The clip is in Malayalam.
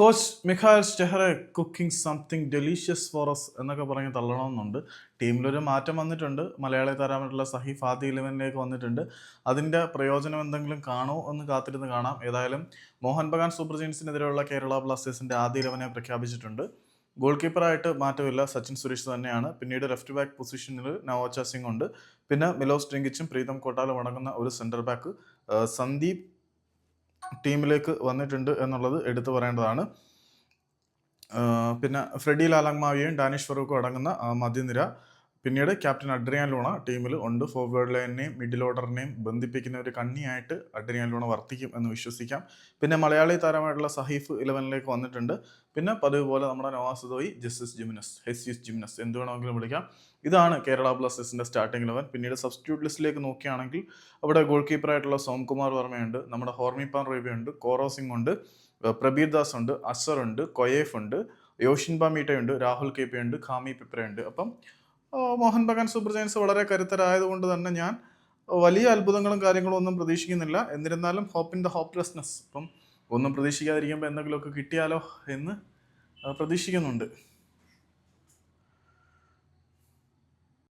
Coach Mikael Stahre cooking something delicious for എന്നൊക്കെ പറഞ്ഞ് തള്ളണമെന്നുണ്ട്. ടീമിലൊരു മാറ്റം വന്നിട്ടുണ്ട്. മലയാളി താരമായിട്ടുള്ള സഹീഫ് ആദ്യ ഇലവനിലേക്ക് വന്നിട്ടുണ്ട്. അതിന്റെ പ്രയോജനം എന്തെങ്കിലും കാണോ എന്ന് കാത്തിരുന്ന് കാണാം. ഏതായാലും മോഹൻ ബഗാൻ സൂപ്പർ ജീൻസിനെതിരെയുള്ള കേരള ബ്ലാസ്റ്റേഴ്സിന്റെ ആദ്യ ഇലവനെ പ്രഖ്യാപിച്ചിട്ടുണ്ട്. ഗോൾ കീപ്പറായിട്ട് മാറ്റമില്ല. സച്ചിൻ സുരേഷ് തന്നെയാണ്. പിന്നീട് ലെഫ്റ്റ് ബാക്ക് പൊസിഷനിൽ നവോച്ച സിംഗ് ഉണ്ട്. പിന്നെ മിലോസ് ട്രിങ്കിച്ചും പ്രീതം കോട്ടാലും അടങ്ങുന്ന ഒരു സെന്റർ ബാക്ക് സന്ദീപ് ടീമിലേക്ക് വന്നിട്ടുണ്ട് എന്നുള്ളത് എടുത്തു പറയേണ്ടതാണ്. പിന്നെ ഫ്രെഡി ലാലങ്മാവിയും ഡാനിഷ് ഫറൂഖും അടങ്ങുന്ന മധ്യനിര പിന്നീട് ക്യാപ്റ്റൻ അഡ്രിയാൻ ലൂണ ടീമിൽ ഉണ്ട്. ഫോർവേഡ് ലൈനിനെയും മിഡിൽ ഓർഡറിനെയും ബന്ധിപ്പിക്കുന്ന ഒരു കണ്ണിയായിട്ട് അഡ്രിയാൻ ലൂണ വർത്തിക്കും എന്ന് വിശ്വസിക്കാം. പിന്നെ മലയാളി താരമായിട്ടുള്ള സഹീഫ് ഇലവനിലേക്ക് വന്നിട്ടുണ്ട്. പിന്നെ പതിവ് പോലെ നമ്മുടെ നവാസ് ദോയി ജസ്റ്റിസ് ജിമിനസ് ഹെസിയസ് ജിമിനസ് എന്ത് വേണമെങ്കിലും വിളിക്കാം. ഇതാണ് കേരള ബ്ലാസ്റ്റേഴ്സിന്റെ സ്റ്റാർട്ടിംഗ് ഇലവൻ പിന്നീട് സബ്സ്റ്റിറ്റ്യൂട്ട് ലിസ്റ്റിലേക്ക് നോക്കുകയാണെങ്കിൽ അവിടെ ഗോൾ കീപ്പറായിട്ടുള്ള സോംകുമാർ വർമ്മയുണ്ട്. നമ്മുടെ ഹോർമിപ്പാൻ റോബിയുണ്ട് കോറോ സിംഗ് ഉണ്ട്. പ്രബീർ ദാസ് ഉണ്ട്. അസർ ഉണ്ട്. കൊയേഫ് ഉണ്ട്. യോഷിൻബ ബാമീറ്റയുണ്ട് രാഹുൽ കെ പി ഉണ്ട്. ഖാമി പിപ്രയുണ്ട് അപ്പം മോഹൻ ബഗാൻ സൂപ്പർ ജയൻസ് വളരെ കരുത്തരായതുകൊണ്ട് തന്നെ ഞാൻ വലിയ അത്ഭുതങ്ങളും കാര്യങ്ങളും ഒന്നും പ്രതീക്ഷിക്കുന്നില്ല. എന്നിരുന്നാലും ഹോപ്പ് ഇൻ ദ ഹോപ്പ്ലെസ്നെസ് ഇപ്പം ഒന്നും പ്രതീക്ഷിക്കാതിരിക്കുമ്പോൾ എന്തെങ്കിലുമൊക്കെ കിട്ടിയാലോ എന്ന് പ്രതീക്ഷിക്കുന്നുണ്ട്.